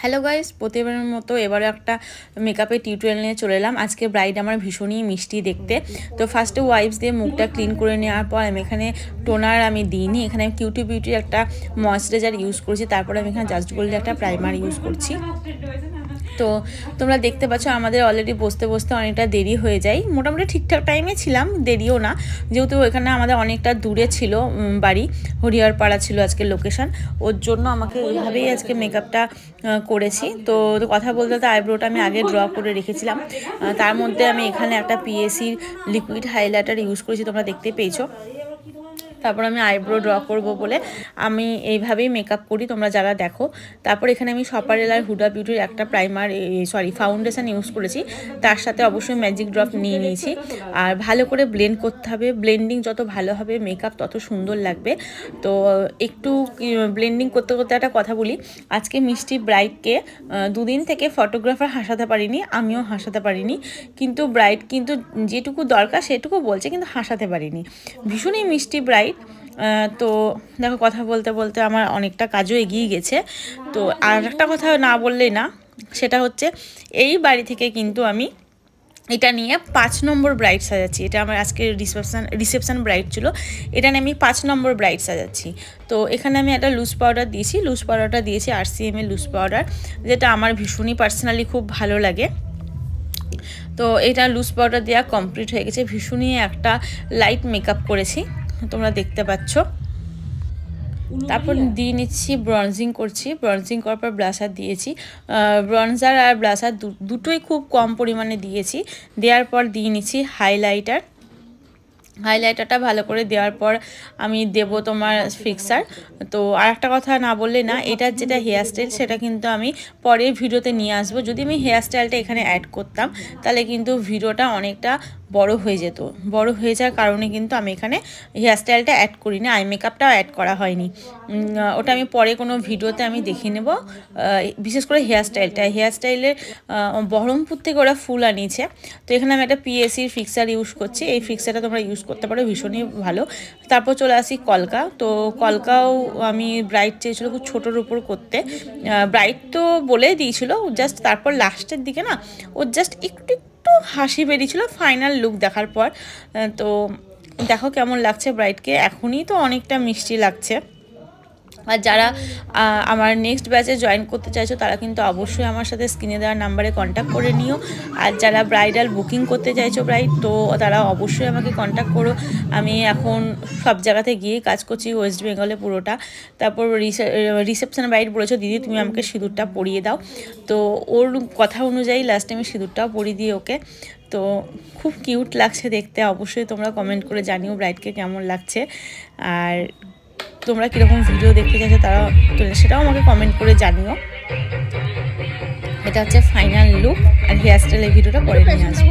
Hello guys প্রতিবারের মতো এবারে একটা মেকআপের টিউটোরিয়াল নিয়ে চলে এলাম। আজকে ব্রাইড আমার ভীষণই মিষ্টি দেখতে। তো ফার্স্টে ওয়াইপস দিয়ে মুখটা ক্লিন করে নেওয়ার পর আমি এখানে টোনার আমি দিইনি। এখানে আমি কিউটি বিউটির একটা ময়শ্চারাইজার ইউজ করছি। তারপরে আমি এখানে জাস্ট গোল্ডের একটা প্রাইমার ইউজ করছি। তো তোমরা দেখতে পাচ্ছ, আমাদের অলরেডি বসতে বসতে অনেকটা দেরি হয়ে যায়। মোটামুটি ঠিকঠাক টাইমে ছিলাম, দেরিও না। যেহেতু এখানে আমাদের অনেকটা দূরে ছিল বাড়ি, হরিহরপাড়া ছিল আজকে লোকেশন ওর জন্য আমাকে ওইভাবেই আজকে মেকআপটা করেছি। তো কথা বলতে তো আইব্রোটা আমি আগে ড্র করে রেখেছিলাম। তার মধ্যে আমি এখানে একটা পিএসির লিকুইড হাইলাইটার ইউজ করেছি, তোমরা দেখতে পেয়েছ। তারপর আমি আইব্রো ড্র করব বলে আমি এইভাবেই মেকআপ করি, তোমরা যারা দেখো। তারপর এখানে আমি সপারেলার হুডা বিউটির একটা প্রাইমার সরি ফাউন্ডেশন ইউজ করেছি। তার সাথে অবশ্যই ম্যাজিক ড্রপ নিয়ে নিয়েছি। আর ভালো করে ব্লেন্ড করতে হবে। ব্লেন্ডিং যত ভালো হবে মেকআপ তত সুন্দর লাগবে। তো, একটু ব্লেন্ডিং করতে করতে একটা কথা বলি। আজকে মিষ্টি ব্রাইডকে দুদিন থেকে ফটোগ্রাফার হাসাতে পারিনি, আমিও হাসাতে পারিনি। কিন্তু ব্রাইড কিন্তু যেটুকু দরকার সেটুকু বলছে, কিন্তু হাসাতে পারিনি। ভীষণই মিষ্টি ব্রাইড তো দেখো কথা বলতে বলতে আমার অনেকটা কাজও এগিয়ে গেছে। তো আর একটা কথা না বললেই না, সেটা হচ্ছে এই বাড়ি থেকে কিন্তু আমি এটা নিয়ে পাঁচ নম্বর ব্রাইট সাজাচ্ছি। এটা আমার আজকে রিসেপশান রিসেপশান ব্রাইট ছিল। এটা নিয়ে আমি পাঁচ নম্বর ব্রাইট সাজাচ্ছি। তো এখানে আমি একটা লুজ পাউডার দিয়েছি। লুজ পাউডারটা দিয়েছি আর সি এম এর লুজ পাউডার যেটা আমার ভীষণই পার্সোনালি খুব ভালো লাগে। তো এটা লুজ পাউডার দেওয়া কমপ্লিট হয়ে গেছে। ভীষণই একটা লাইট মেকআপ করেছি। তোমরা দেখতে পাচ্ছ। তারপর দিয়ে নিচ্ছি ব্রনজিং করছি। ব্রনজিং করার পর ব্লাশার দিয়েছি। ব্রনজার আর ব্লাশার দুটোই খুব কম পরিমাণে দিয়েছি। দেওয়ার পর দিয়ে নিচ্ছি হাইলাইটার হাইলাইটারটা ভালো করে দেওয়ার পর আমি দেব তোমার ফিক্সার তো আর একটা কথা না বললে না এটার যেটা হেয়ার স্টাইল সেটা কিন্তু আমি পরে ভিডিওতে নিয়ে আসব। যদি আমি হেয়ার স্টাইলটা এখানে অ্যাড করতাম তাহলে কিন্তু ভিডিওটা অনেকটা বড় হয়ে যেত। বড় হয়ে যাওয়ার কারণে কিন্তু আমি এখানে হেয়ার স্টাইলটা অ্যাড করিনি আই মেকআপটাও অ্যাড করা হয়নি। ওটা আমি পরে কোনো ভিডিওতে আমি দেখে নেব। বিশেষ করে হেয়ার স্টাইলটা হেয়ার স্টাইলের বহরমপুর থেকে ওরা ফুল আনিয়েছে। তো এখানে আমি একটা পিএসির ফিক্সার ইউজ করছি। এই ফিক্সারটা তোমরা ইউজ করতে পারো, ভীষণই ভালো। তারপর চলে আসি কলকা। তো কলকাও আমি ব্রাইট চেয়েছিলো খুব ছোটোর উপর করতে। ব্রাইট তো বলেই দিয়েছিল জাস্ট তারপর লাস্টের দিকে না, ও জাস্ট একটু একটু হাসি বেরিয়েছিল ফাইনাল লুক দেখার পর। তো দেখো কেমন লাগছে ব্রাইডকে এখনই তো অনেকটা মিষ্টি লাগছে। আর যারা আমার নেক্সট ব্যাচে জয়েন করতে চাইছো, তারা কিন্তু অবশ্যই আমার সাথে স্ক্রিনে দেওয়ার নাম্বারে কন্ট্যাক্ট করে নিও। আর যারা ব্রাইডাল বুকিং করতে চাইছো ব্রাইড তো তারা অবশ্যই আমাকে কন্ট্যাক্ট করো। আমি এখন সব জায়গাতে গিয়ে কাজ করছি ওয়েস্ট বেঙ্গলে পুরোটা। তারপর রিসেপশন ব্রাইড বলেছ, দিদি, তুমি আমাকে সিঁদুরটা পরিয়ে দাও। তো ওর কথা অনুযায়ী লাস্টে আমি সিঁদুরটাও পরিয়ে দিই ওকে। তো খুব কিউট লাগছে দেখতে। অবশ্যই তোমরা কমেন্ট করে জানিও ব্রাইডকে কেমন লাগছে। আর তোমরা কীরকম ভিডিও দেখতে চাইছো তারা সেটাও আমাকে কমেন্ট করে জানিও। এটা হচ্ছে ফাইনাল লুক আর হেয়ার স্টাইলের ভিডিওটা পরে নিয়ে আসব।